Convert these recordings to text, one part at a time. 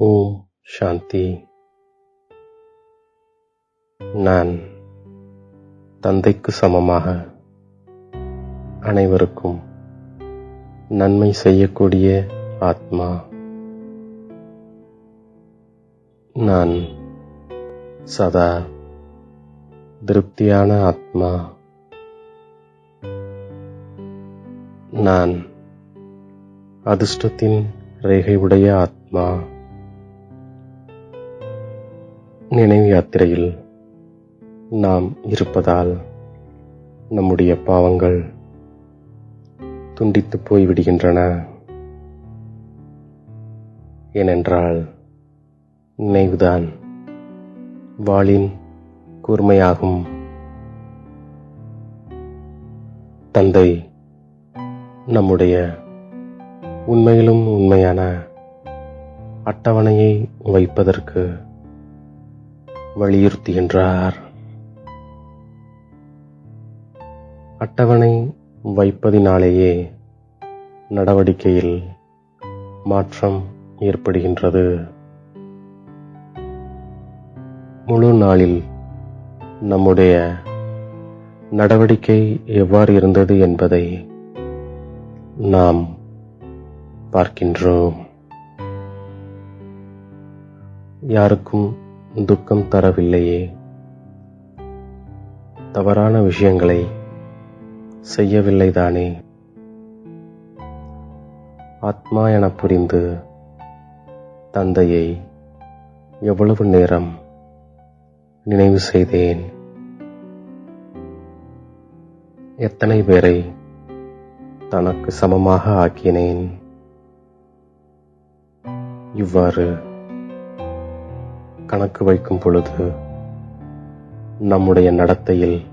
ஓம் சாந்தி நான் தந்தைக்கு சமமாக அனைவருக்கும் நன்மை செய்யக்கூடிய ஆத்மா. நான் சதா திருப்தியான ஆத்மா. நான் அதிர்ஷ்டத்தின் ரேகை உடைய ஆத்மா. நினைவு யாத்திரையில் நாம் இருப்பதால் நம்முடைய பாவங்கள் துண்டித்து போய்விடுகின்றன. ஏனென்றால் நினைவுதான் வாளின் கூர்மையாகும். தந்தை நம்முடைய உண்மையிலும் உண்மையான அட்டவணையை வைப்பதற்கு வலியுறுத்துகின்றார். அட்டவணை வைப்பதினாலேயே நடவடிக்கையில் மாற்றம் ஏற்படுகின்றது. முழு நாளில் நம்முடைய நடவடிக்கை எவ்வாறு இருந்தது என்பதை நாம் பார்க்கின்றோம். யாருக்கும் துக்கம் தரவில்லையே. தவறான விஷயங்களை செய்யவில்லைதானே. ஆத்மா என புரிந்து தந்தையை எவ்வளவு நேரம் நினைவு செய்தேன். எத்தனை பேரை தனக்கு சமமாக ஆக்கினேன். இவ்வாறு கணக்கு வைக்கும் பொழுது நம்முடைய நடத்தையில்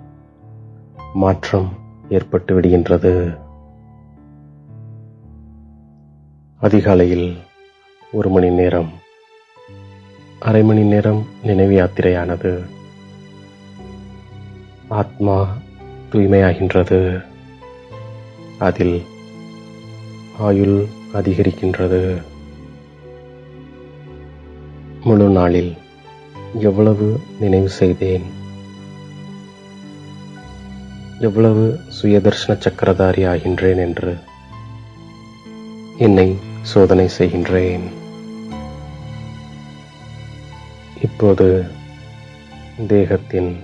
மாற்றம் ஏற்பட்டு விடுகின்றது. அதிகாலையில் ஒரு மணி நேரம் அரை மணி நேரம் நினைவு யாத்திரையானது ஆத்மா தூய்மையாகின்றது. அதில் ஆயுள் அதிகரிக்கின்றது. முழு நாளில் எவ்வளவு நினைவு செய்தேன். எவ்வளவு சுயதர்ஷன சக்கரதாரி ஆகின்றேன் என்று என்னை சோதனை செய்கின்றேன். இப்போது தேகத்தின்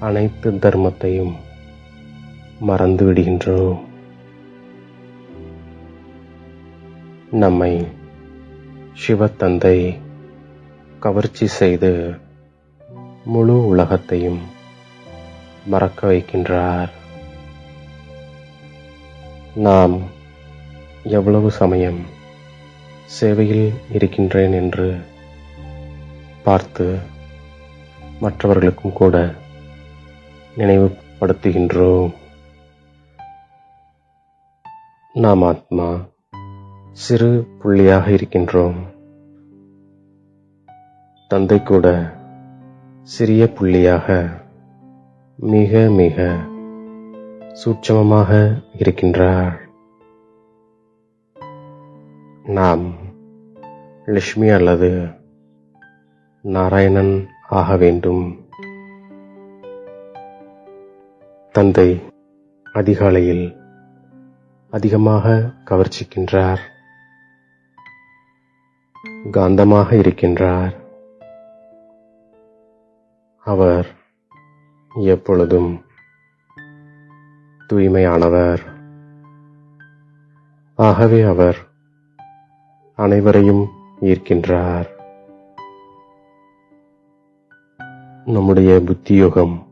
அனைத்து தர்மத்தையும் மறந்து விடுகின்றோம் நம்மை சிவத்தந்தை கவர்ச்சி செய்து முழு உலகத்தையும் மறக்க வைக்கின்றார். நாம் எவ்வளவு சமயம் சேவையில் இருக்கின்றேன் என்று பார்த்து மற்றவர்களுக்கும் கூட நினைவுபடுத்துகின்றோம். நாம் ஆத்மா சிறு புள்ளியாக இருக்கின்றோம். தந்தை கூட சிறிய புள்ளியாக மிக மிக சூட்சமமாக இருக்கின்றார். நாம் லட்சுமி அல்லது நாராயணன் ஆக வேண்டும். தந்தை அதிகாலையில் அதிகமாக கவர்ச்சிக்கின்றார். காந்தமாக இருக்கின்றார். அவர் எப்பொழுதும் தூய்மையானவர். ஆகவே அவர் அனைவரையும் ஈர்க்கின்றார். நம்முடைய புத்தியோகம்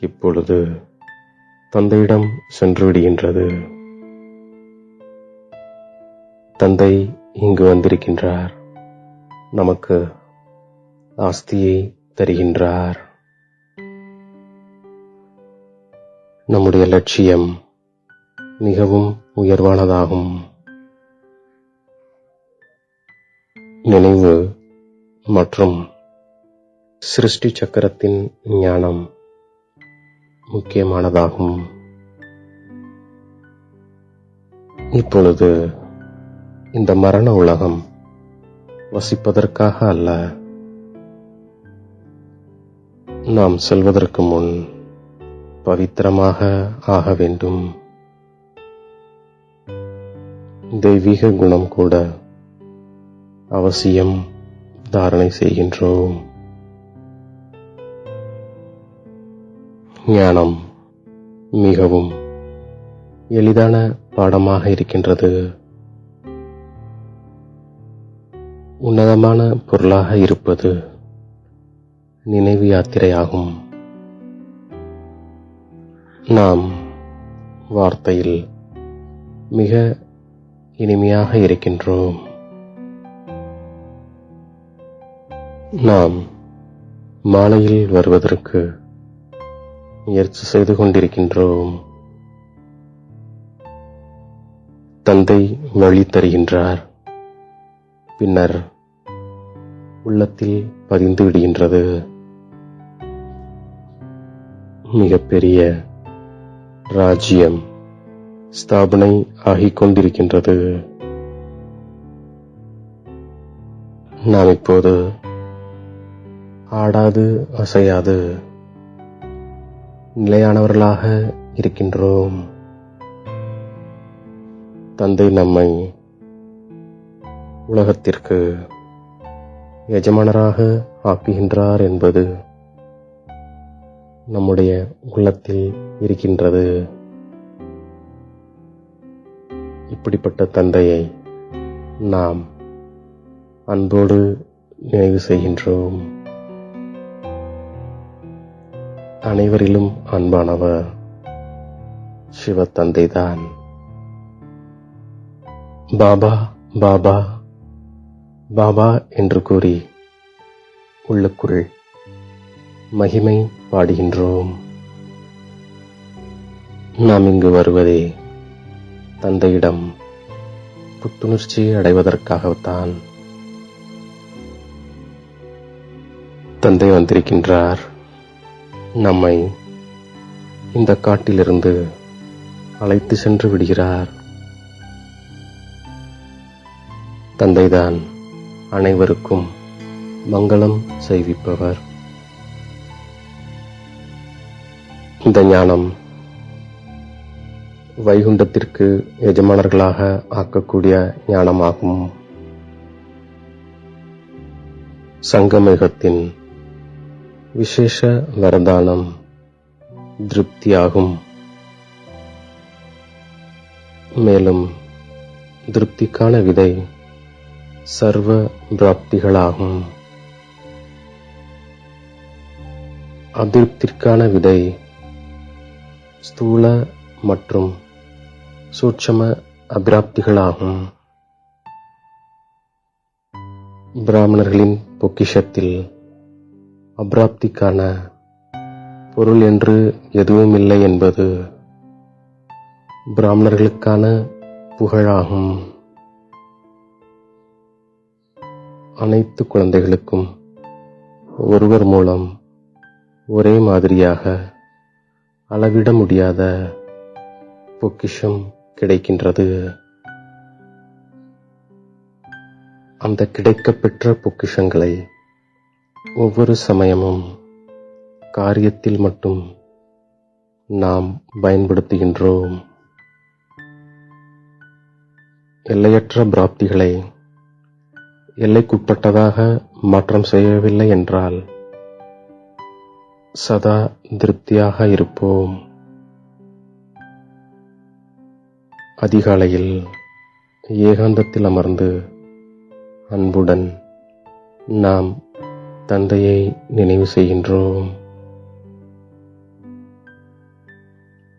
இப்பொழுது தந்தையிடம் சென்று விடுகின்றது. தந்தை இங்கு வந்திருக்கின்றார். நமக்கு ஆஸ்தியை தருகின்றார். நம்முடைய லட்சியம் மிகவும் உயர்வானதாகும். நினைவு மற்றும் சிருஷ்டி சக்கரத்தின் ஞானம் முக்கியமானதாகும். இப்பொழுது இந்த மரண உலகம் வசிப்பதற்காக அல்ல நாம் செல்வதற்கு முன் பவித்திரமாக ஆக வேண்டும். தெய்வீக குணம் கூட அவசியம் தாரணை செய்கின்றோம். ஞானம் மிகவும் எளிதான பாடமாக இருக்கின்றது. உன்னதமான பொருளாக இருப்பது நினைவு யாத்திரையாகும். நாம் வார்த்தையில் மிக இனிமையாக இருக்கின்றோம். நாம் மாலையில் வருவதற்கு முயற்சி செய்து கொண்டிருக்கின்றோம். தந்தை வழி தருகின்றார். பின்னர் உள்ளத்தில் பதிந்து விடுகின்றது. மிகப்பெரிய ராஜ்யம் ஸ்தாபனை ஆகிக் கொண்டிருக்கின்றது நாம் இப்போது ஆடாது அசையாது நிலையானவர்களாக இருக்கின்றோம். தந்தை நம்மை உலகத்திற்கு எஜமானராக ஆக்குகின்றார் என்பது நம்முடைய உள்ளத்தில் இருக்கின்றது. இப்படிப்பட்ட தந்தையை நாம் அன்போடு நினைவு செய்கின்றோம். அனைவரிலும் அன்பானவர் சிவ தந்தைதான் பாபா பாபா பாபா என்று கூறி உள்ளுக்குள் மகிமை பாடுகின்றோம். நாம் இங்கு வருவதே தந்தையிடம் புத்துணர்ச்சி அடைவதற்காகத்தான். தந்தை வந்திருக்கின்றார். நம்மை இந்த காட்டிலிருந்து அழைத்து சென்று விடுகிறார். தந்தைதான் அனைவருக்கும் மங்களம் செய்விப்பவர். இந்த ஞானம் வைகுண்டத்திற்கு எஜமானர்களாக ஆக்கக்கூடிய ஞானமாகும். சங்கமேகத்தின் விசேஷ வரதானம் திருப்தியாகும். மேலும் திருப்திக்கான விதை சர்வ பிராப்திகளாகும். அதிருப்திற்கான விதை ஸ்தூல மற்றும் சூட்சம அபிராப்திகளாகும். பிராமணர்களின் பொக்கிஷத்தில் அபிராப்திக்கான பொருள் என்று எதுவும் இல்லை என்பது பிராமணர்களுக்கான புகழாகும். அனைத்து குழந்தைகளுக்கும் ஒருவர் மூலம் ஒரே மாதிரியாக அளவிட முடியாத பொக்கிஷம் கிடைக்கின்றது. அந்த கிடைக்கப்பெற்ற பொக்கிஷங்களை ஒவ்வொரு சமயமும் காரியத்தில் மட்டும் நாம் பயன்படுத்துகின்றோம். எல்லையற்ற பிராப்திகளை எல்லைக்குட்பட்டதாக மாற்றம் செய்யவில்லை என்றால் சதா திருப்தியாக இருப்போம். அதிகாலையில் ஏகாந்தத்தில் அமர்ந்து அன்புடன் நாம் தந்தையை நினைவு செய்கின்றோம்.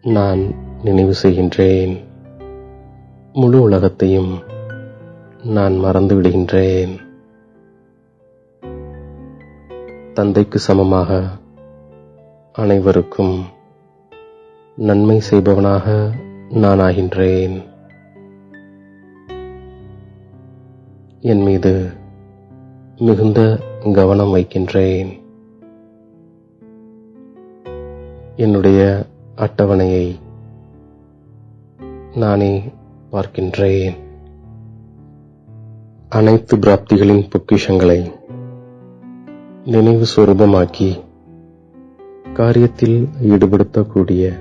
நான் நினைவு செய்கின்றேன். முழு உலகத்தையும் நான் மறந்து விடுகின்றேன். தந்தைக்கு சமமாக அனைவருக்கும் நன்மை செய்பவனாக நான் ஆகின்றேன் என் மீது மிகுந்த கவனம் வைக்கின்றேன். என்னுடைய அட்டவணையை நானே பார்க்கின்றேன். அனைத்து பிராப்திகளின் பொக்கிஷங்களை நினைவு சுரூபமாக்கி காரியத்தில் ஈடுபடுத்தக்கூடிய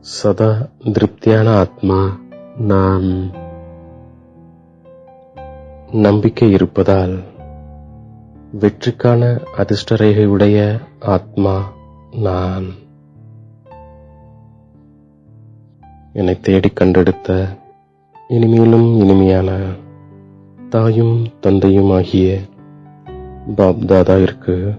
சதா திருப்தியான ஆத்மா நான் நம்பிக்கை இருப்பதால் வெற்றிக்கான அதிர்ஷ்டரேகையுடைய ஆத்மா நான். என்னை தேடிக் கண்டெடுத்த இனிமையிலும் இனிமையான தாயும் தந்தையும் ஆகிய பாப்தாதாவிற்கு